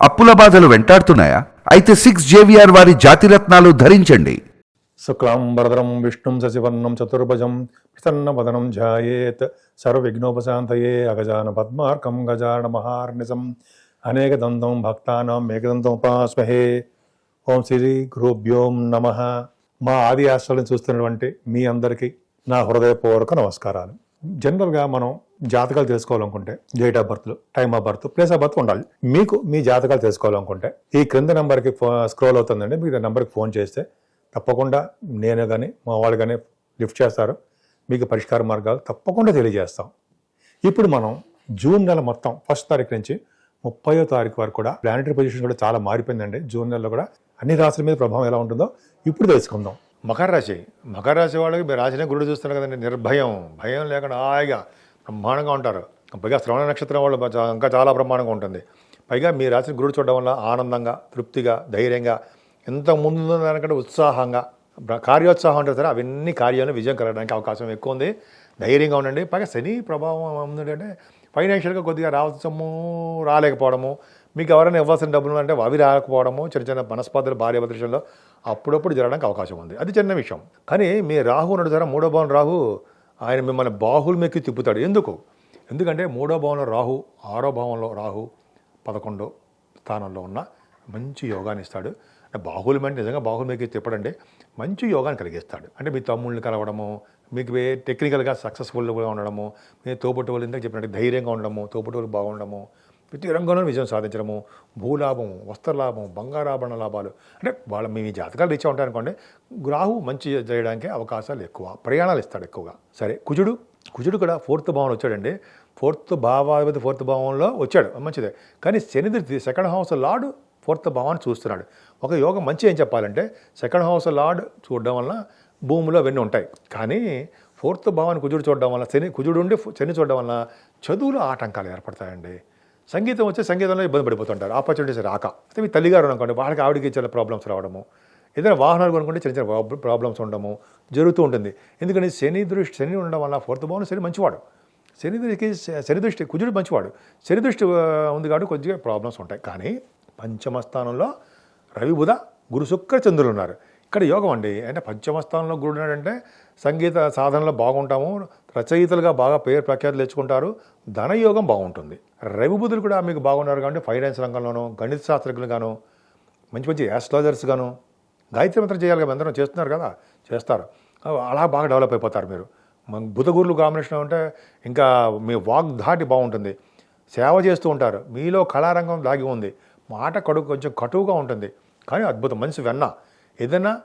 అప్పుల బాధలు వెంటాడుతున్నాయా? అయితే సిక్స్ జేవిఆర్ వారి జాతిరత్నాలు ధరించండి. శుక్లాంబరదరం విష్ణుం శశివర్ణం చతుర్భుజం ప్రసన్నవదనం ధ్యాయేత్ సర్వవిఘ్నోపశాంతయే అగజాన పద్మార్కం గజాన మహార్నిసం అనేక దంతం భక్తానం ఏకదంతం ఉపాస్మహే. ఓం శ్రీ గురుభ్యోం నమ. మా ఆది ఆశ్రయం చూస్తున్నటువంటి మీ అందరికీ నా హృదయపూర్వక నమస్కారాలు. జనరల్గా మనం జాతకాలు తెలుసుకోవాలనుకుంటే date of birth time of birth place of birth ఉండాలి. మీకు మీ జాతకాలు తెలుసుకోవాలనుకుంటే ఈ క్రింద నెంబర్కి స్క్రోల్ అవుతుందండి. మీకు నెంబర్కి ఫోన్ చేస్తే తప్పకుండా నేను కానీ మా వాళ్ళు కానీ లిఫ్ట్ చేస్తారు. మీకు పరిష్కార మార్గాలు తప్పకుండా తెలియజేస్తాం. ఇప్పుడు మనం జూన్ నెల మొత్తం ఫస్ట్ తారీఖు నుంచి ముప్పయో తారీఖు వరకు కూడా ప్లానటరీ పొజిషన్ కూడా చాలా మారిపోయిందండి. జూన్ నెలలో కూడా అన్ని రాశుల మీద ప్రభావం ఎలా ఉంటుందో ఇప్పుడు తెలుసుకుందాం. మకర రాశి. మకర రాశి వాళ్ళకి మీరు రాశినే గురుడు చూస్తున్నారు కదండి. నిర్భయం. భయం లేకుండా హాయిగా బ్రహ్మాండంగా ఉంటారు. పైగా శ్రవణ నక్షత్రం వాళ్ళు ఇంకా చాలా బ్రహ్మాండంగా ఉంటుంది. పైగా మీ రాసిన గురుడు చూడడం వల్ల ఆనందంగా తృప్తిగా ధైర్యంగా ఎంత ముందు దానికంటే ఉత్సాహంగా కార్యోత్సాహం ఉంటుంది సరే అవన్నీ కార్యాలను విజయం కలగడానికి అవకాశం ఎక్కువ ఉంది. ధైర్యంగా ఉండండి. పైగా శని ప్రభావం ఏంటంటే ఫైనాన్షియల్గా కొద్దిగా రావచ్చము రాలేకపోవడము మీకు ఎవరైనా ఇవ్వాల్సిన డబ్బులు అంటే అవి రాకపోవడము చిన్న చిన్న మనస్పర్ధలు భార్య విషయంలో అప్పుడప్పుడు జరగడానికి అవకాశం ఉంది. అది చిన్న విషయం. కానీ మీ రాహు ఉన్నాడు మూడో భావం రాహు ఆయన మిమ్మల్ని బాహులు మెక్కి తిప్పుతాడు. ఎందుకు? ఎందుకంటే మూడో భావంలో రాహు ఆరో భావంలో రాహు పదకొండో స్థానంలో ఉన్న మంచి యోగాన్ని ఇస్తాడు. అంటే బాహుల్యం అంటే నిజంగా బాహుల్యం మీకు తిప్పడండి. మంచి యోగాన్ని కలిగిస్తాడు. అంటే మీ తమ్ముళ్ళని కలవడము మీకు వే టెక్నికల్గా సక్సెస్ఫుల్గా ఉండడము మీ తోబుట్టు వాళ్ళు ఇందాక చెప్పినట్టు ధైర్యంగా ఉండడము తోబుట్టు వాళ్ళు బాగుండడము ప్రతి రంగంలో విజయం సాధించడము భూలాభం వస్త్రలాభం బంగారాభరణ లాభాలు. అంటే వాళ్ళ మీ జాతకాలు రీచ్ ఉంటారనుకోండి రాహు మంచి చేయడానికి అవకాశాలు ఎక్కువ ప్రయాణాలు ఇస్తాడు ఎక్కువగా. సరే కుజుడు కుజుడు కూడా ఫోర్త్ భావన వచ్చాడండి. ఫోర్త్ భావాధిపతి ఫోర్త్ భావంలో వచ్చాడు మంచిదే. కానీ శనిది సెకండ్ హౌస్ లార్డ్ ఫోర్త్ భావాన్ని చూస్తున్నాడు. ఒక యోగం మంచి ఏం చెప్పాలంటే సెకండ్ హౌస్ లార్డ్ చూడడం వలన భూమిలో అవన్నీ ఉంటాయి. కానీ ఫోర్త్ భావాన్ని కుజుడు చూడడం వల్ల శని కుజుడు ఉండి శని చూడడం వల్ల చదువులో ఆటంకాలు ఏర్పడతాయండి. సంగీతం వచ్చే సంగీతంలో ఇబ్బంది పడిపోతుంటారు. ఆపర్చునిటీస్ రాక. అయితే మీ తల్లిగారు అనుకోండి వాళ్ళకి ఆవిడకి చాలా ప్రాబ్లమ్స్ రావడము. ఏదైనా వాహనాలు కొనుక్కుంటే చిన్న చిన్న ప్రాబ్లమ్స్ ఉండడము జరుగుతూ ఉంటుంది. ఎందుకంటే శని దృష్టి శని ఉండడం వల్ల ఫోర్త్ భావన శని మంచివాడు. శని దృష్టికి శని దృష్టి కుజుడు మంచివాడు. శని దృష్టి ఉంది కాబట్టి కొద్దిగా ప్రాబ్లమ్స్ ఉంటాయి. కానీ పంచమ స్థానంలో రవి బుధ గురు శుక్ర చంద్రులు ఉన్నారు. ఇక్కడ యోగం అండి. అంటే పంచమస్థానంలో గురుడు అంటే సంగీత సాధనలో బాగుంటాము రచయితలుగా బాగా పేరు ప్రఖ్యాతులు తెచ్చుకుంటారు ధనయోగం బాగుంటుంది. రవి బుధులు కూడా మీకు బాగున్నారు కాబట్టి ఫైనాన్స్ రంగంలోనూ గణిత శాస్త్రజ్ఞులుగాను మంచి మంచి యాస్ట్రాలజర్స్ గాను గాయత్రి మంత్రం చేయాలి కదా అందరం చేస్తున్నారు కదా చేస్తారు. అలా బాగా డెవలప్ అయిపోతారు మీరు. మన బుధగురులు కాంబినేషన్ ఉంటే ఇంకా మీ వాక్ దాటి బాగుంటుంది. సేవ చేస్తూ ఉంటారు. మీలో కళారంగం దాగి ఉంది. మాట కడుగు కొంచెం కటువుగా ఉంటుంది. కానీ అద్భుతం. మంచి వెన్న. ఏదైనా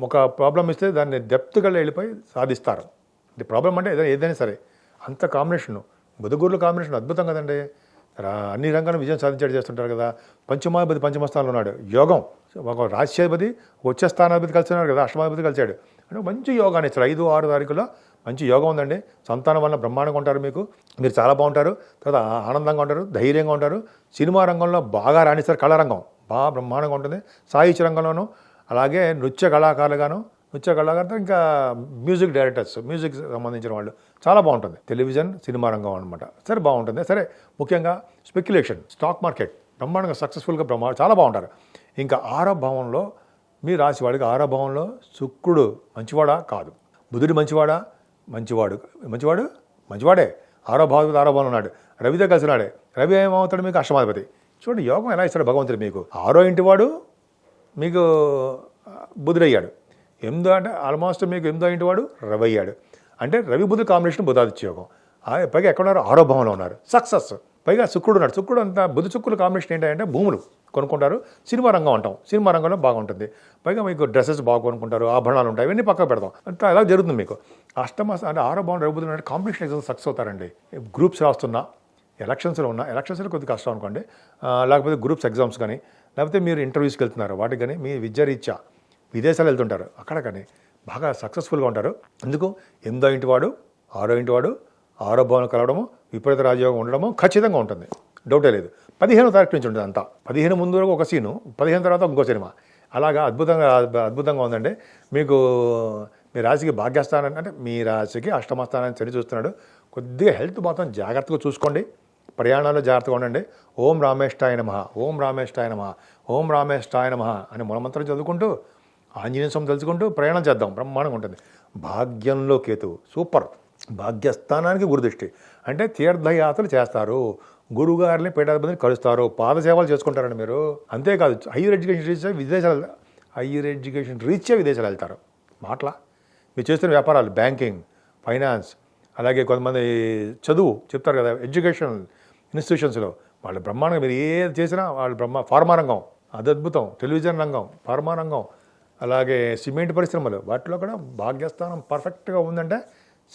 ఒక ప్రాబ్లం ఇస్తే దాన్ని డెప్త్గా వెళ్ళిపోయి సాధిస్తారు. ఇది ప్రాబ్లం అంటే ఏదైనా ఏదైనా సరే. అంత కాంబినేషన్. బుధగురుల కాంబినేషన్ అద్భుతం కదండి. రా- అన్ని రంగాల్లో విజయం సాధించాడు చేస్తుంటారు కదా. పంచమాధిపతి పంచమస్థానంలో ఉన్నాడు. యోగం. ఒక రాజ్యాధిపతి వచ్చే స్థానాధిపతి కలిసి ఉన్నాడు కదా అష్టమాధిపతి కలిసాడు అంటే మంచి యోగాన్ని ఇస్తారు ఐదు ఆరు తారీఖులో మంచి యోగం ఉందండి. సంతానం వల్ల బ్రహ్మాండంగా ఉంటారు మీకు. మీరు చాలా బాగుంటారు. తర్వాత ఆనందంగా ఉంటారు ధైర్యంగా ఉంటారు. సినిమా రంగంలో బాగా రాణిస్తారు కళారంగం. బాగా బ్రహ్మాండంగా ఉంటుంది. సాహిత్య రంగంలోనూ అలాగే నృత్య కళాకారులుగాను నృత్య కళాకారులు ఇంకా మ్యూజిక్ డైరెక్టర్స్ మ్యూజిక్ సంబంధించిన వాళ్ళు. చాలా బాగుంటుంది. టెలివిజన్ సినిమా రంగం అనమాట సరే బాగుంటుంది. సరే ముఖ్యంగా స్పెక్యులేషన్ స్టాక్ మార్కెట్ బ్రహ్మాండంగా సక్సెస్ఫుల్గా బ్రహ్మా చాలా బాగుంటారు. ఇంకా ఆరో భావంలో మీ రాశి వాడికి ఆరో భావంలో శుక్రుడు మంచివాడా? కాదు. బుధుడు మంచివాడా? మంచివాడు. మంచివాడు? మంచివాడే. ఆరో భావం ఆరో భావం ఉన్నాడు. రవితో కలిసినాడే రవి ఏమవుతాడు మీకు? అష్టమాధిపతి. చూడండి యోగం ఎలా ఇస్తాడు భగవంతుడు మీకు? ఆరో ఇంటివాడు మీకు బుధుడయ్యాడు. ఎనిమిదో అంటే ఆల్మోస్ట్ మీకు ఎనిమిదో ఇంటి వాడు? రవి అయ్యాడు అంటే రవి బుధుడు కాంబినేషన్ బుధాదిత్య యోగం పైగా ఎక్కడ ఉన్నారు ఆరో భవనంలో ఉన్నారు. సక్సెస్. పైగా శుక్రుడు ఉన్నాడు. శుక్రుడు అంతా బుధ శుక్రుడు కాంబినేషన్ ఏంటంటే భూములు కొనుక్కుంటారు. సినిమా రంగం ఉంటాం సినిమా రంగంలో బాగుంటుంది. పైగా మీకు డ్రెస్సెస్ బాగా కొనుక్కుంటారు. ఆభరణాలు ఉంటాయి. ఇవన్నీ పక్కకు పెడతాం అంతా ఎలా జరుగుతుంది మీకు? అష్టమ అంటే ఆరో భావం రవి బుధుడు అంటే కాంపిటీషన్ ఎగ్జామ్స్ సక్సెస్ అవుతారండి. గ్రూప్స్ రాస్తున్నా ఎలక్షన్స్లో ఉన్న ఎలక్షన్స్లో కొద్దిగా కష్టం అనుకోండి. లేకపోతే గ్రూప్స్ ఎగ్జామ్స్ కానీ లేకపోతే మీరు ఇంటర్వ్యూస్కి వెళ్తున్నారు వాటికి కానీ మీ విద్యారీత్యా విదేశాలు వెళ్తుంటారు అక్కడ కానీ బాగా సక్సెస్ఫుల్గా ఉంటారు. ఎందుకు? ఎనిమిదో ఇంటి వాడు ఆరో ఇంటి వాడు ఆరో భవనం కలవడము విపరీత రాజయోగం ఉండడము ఖచ్చితంగా ఉంటుంది. డౌటే లేదు. పదిహేనో తారీఖు నుంచి ఉంటుంది అంతా. పదిహేను ముందు వరకు ఒక సీను పదిహేను తర్వాత ఇంకో సినిమా. అలాగా అద్భుతంగా అద్భుతంగా ఉందండి. మీకు మీ రాశికి భాగ్యస్థానాన్ని అంటే మీ రాశికి అష్టమస్థానాన్ని సరి చూస్తున్నాడు. కొద్దిగా హెల్త్ మాత్రం జాగ్రత్తగా చూసుకోండి. ప్రయాణాల్లో జాగ్రత్తగా ఉండండి. ఓం రామేష్టాయ నమ ఓం రామేష్టాయ నమ ఓం రామేష్టాయ నమ అని మూలమంత్రం చదువుకుంటూ ఆంజనేయ స్వామి తలుచుకుంటూ ప్రయాణం చేద్దాం. బ్రహ్మాండంగా ఉంటుంది. భాగ్యంలో కేతువు సూపర్. భాగ్యస్థానానికి గురుదృష్టి అంటే తీర్థయాత్రలు చేస్తారు. గురుగారిని పీఠాధిపతిని కలుస్తారు. పాదసేవలు చేసుకుంటారండి మీరు. అంతేకాదు హైయర్ ఎడ్యుకేషన్ రీచ్ విదేశాలు హైయర్ ఎడ్యుకేషన్ రీచ్ విదేశాలు వెళ్తారు. మాటల? మీరు చేస్తున్న వ్యాపారాలు బ్యాంకింగ్ ఫైనాన్స్ అలాగే కొంతమంది చదువు చెప్తారు కదా ఎడ్యుకేషన్ ఇన్స్టిట్యూషన్స్లో. వాళ్ళు బ్రహ్మాండంగా మీరు ఏది చేసినా వాళ్ళు బ్రహ్మ ఫార్మా రంగం అది అద్భుతం. టెలివిజన్ రంగం ఫార్మా రంగం అలాగే సిమెంట్ పరిశ్రమలు. వాటిలో కూడా భాగ్యస్థానం పర్ఫెక్ట్గా ఉందంటే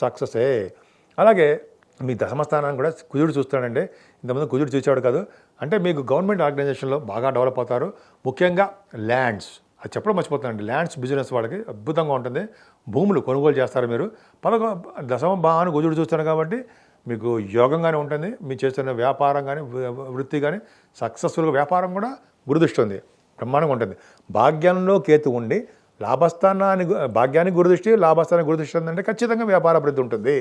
సక్సెసే. అలాగే మీ దశమస్థానాన్ని కూడా కుజుడు చూస్తాడండి ఇంతకుముందు కుజుడు చూసేవాడు కాదు. అంటే మీకు గవర్నమెంట్ ఆర్గనైజేషన్లో బాగా డెవలప్ అవుతారు. ముఖ్యంగా ల్యాండ్స్. అది చెప్పడం మర్చిపోతానండి ల్యాండ్స్ బిజినెస్ వాళ్ళకి అద్భుతంగా ఉంటుంది. భూములు కొనుగోలు చేస్తారు మీరు. పదకొ దశమ భావాన్ని కుజుడు చూస్తాను కాబట్టి మీకు యోగంగానే ఉంటుంది మీరు చేస్తున్న వ్యాపారం కానీ వృత్తి కానీ సక్సెస్ఫుల్గా వ్యాపారం కూడా గురుదృష్టి ఉంది బ్రహ్మాండంగా ఉంటుంది. భాగ్యంలో కేతు ఉండి లాభస్థానాన్ని భాగ్యానికి గురుదృష్టి లాభస్థానానికి గురుదృష్టి ఉందంటే ఖచ్చితంగా వ్యాపార అభివృద్ధి ఉంటుంది.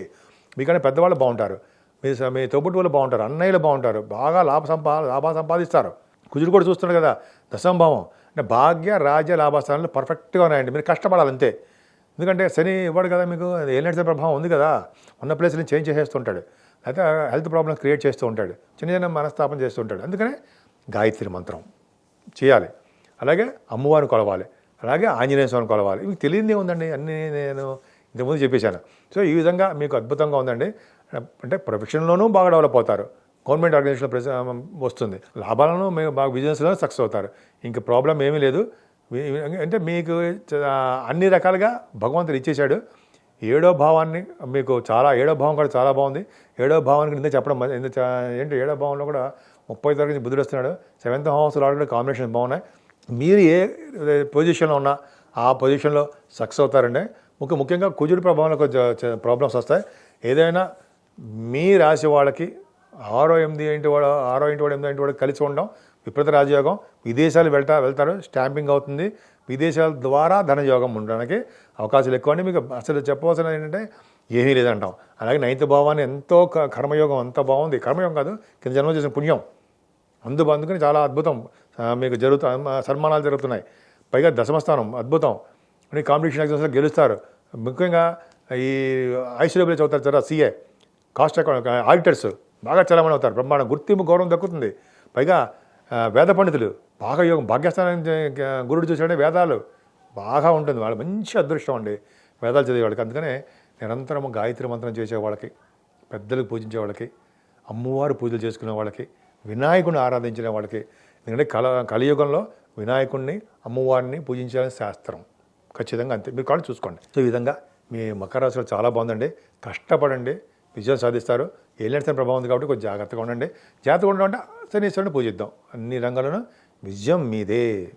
మీకంటే పెద్దవాళ్ళు బాగుంటారు. మీ మీ తోబుట్టు వాళ్ళు బాగుంటారు అన్నయ్యలు బాగుంటారు బాగా లాభ సంపా లాభ సంపాదిస్తారు. కుజుడు కూడా చూస్తున్నారు కదా దశంభావం. అంటే భాగ్య రాజ్య లాభస్థానాలు పర్ఫెక్ట్గా ఉన్నాయండి. మీరు కష్టపడాలి అంతే ఎందుకంటే శని ఇవ్వడు కదా మీకు ఏలినట్స్ ప్రభావం ఉంది కదా. ఉన్న ప్లేస్ని చేంజ్ చేసేస్తుంటాడు. అయితే హెల్త్ ప్రాబ్లమ్స్ క్రియేట్ చేస్తూ ఉంటాడు. చిన్న చిన్న మనస్తాపం చేస్తూ ఉంటాడు. అందుకనే గాయత్రి మంత్రం చేయాలి. అలాగే అమ్మవారిని కొలవాలి. అలాగే ఆంజనేయ స్వామిని కొలవాలి. మీకు తెలియదే ఉందండి. అన్నీ నేను ఇంతకుముందు చెప్పేశాను. సో ఈ విధంగా మీకు అద్భుతంగా ఉందండి. అంటే ప్రొఫెషన్లోనూ బాగా డెవలప్ అవుతారు. గవర్నమెంట్ ఆర్గనైజేషన్ ప్రెస్ వస్తుంది. లాభాలను మేము బాగా బిజినెస్లో సక్సెస్ అవుతారు. ఇంక ప్రాబ్లం ఏమీ లేదు. అంటే మీకు అన్ని రకాలుగా భగవంతుడు ఇచ్చేశాడు. ఏడో భావాన్ని మీకు చాలా ఏడో భావం కూడా చాలా బాగుంది. ఏడో భావానికి ఇంత చెప్పడం మ- ఏంటి? ఏడో భావంలో కూడా ముప్పై తరగతి బుద్ధుడు వస్తున్నాడు. సెవెంత్ హౌస్ లాడ్ కూడా కాంబినేషన్ బాగున్నాయి. మీరు ఏ పొజిషన్లో ఉన్నా ఆ పొజిషన్లో సక్సెస్ అవుతారండి. ముఖ్య ముఖ్యంగా కుజుడు ప్రభావంలో కొంచెం ప్రాబ్లమ్స్ వస్తాయి. ఏదైనా మీ రాశి వాళ్ళకి ఆరో ఎనిమిది ఇంటి వాడు ఆరో ఇంటి వాడు ఎనిమిది ఇంటి వాడు కలిసి ఉండడం విపరీత రాజయోగం. విదేశాలు వెళ్తా వెళ్తారు స్టాంపింగ్ అవుతుంది. విదేశాల ద్వారా ధనయోగం ఉండడానికి అవకాశాలు ఎక్కువ అండి మీకు అసలు చెప్పవలసిన ఏంటంటే ఏమీ లేదంటాం. అలాగే నైన్త్ భావాన్ని ఎంతో క- కర్మయోగం అంత బాగుంది. కర్మయోగం కాదు కింద జన్మ చేసిన పుణ్యం. అందుకు అందుకని చాలా అద్భుతం. మీకు జరుగుతూ సన్మానాలు జరుగుతున్నాయి. పైగా దశమస్థానం అద్భుతం. అని కాంపిటీషన్ ఎగ్జామ్స్లో గెలుస్తారు. ముఖ్యంగా ఈ ఐసీడబ్ల్యూ చదువుతారు చాలా సీఏ. Cost account auditors. బాగా చాలామంది అవుతారు. బ్రహ్మాండం. గుర్తింపు గౌరవం దక్కుతుంది. పైగా వేద పండితులు బాగా యోగం భాగ్యస్థానం గురుడు చూసాడే వేదాలు బాగా ఉంటుంది. వాళ్ళు మంచి అదృష్టం అండి. వేదాలు చదివే వాళ్ళకి. అందుకనే నిరంతరం గాయత్రి మంత్రం చేసే వాళ్ళకి పెద్దలకు పూజించే వాళ్ళకి అమ్మవారు పూజలు చేసుకునే వాళ్ళకి వినాయకుని ఆరాధించిన వాళ్ళకి ఎందుకంటే కల కలియుగంలో వినాయకుడిని అమ్మవారిని పూజించాలని శాస్త్రం. ఖచ్చితంగా అంతే. మీరు కాళ్ళు చూసుకోండి. సో ఈ విధంగా మీ మకర రాశిలో చాలా బాగుందండి. కష్టపడండి. విజయం సాధిస్తారు. ఏలినట్టు ప్రభావం ఉంది కాబట్టి కొంచెం జాగ్రత్తగా ఉండండి. జాగ్రత్తగా ఉండాలంటే శనీశ్వరుని పూజిద్దాం. అన్ని రంగాలను విజయం మీదే.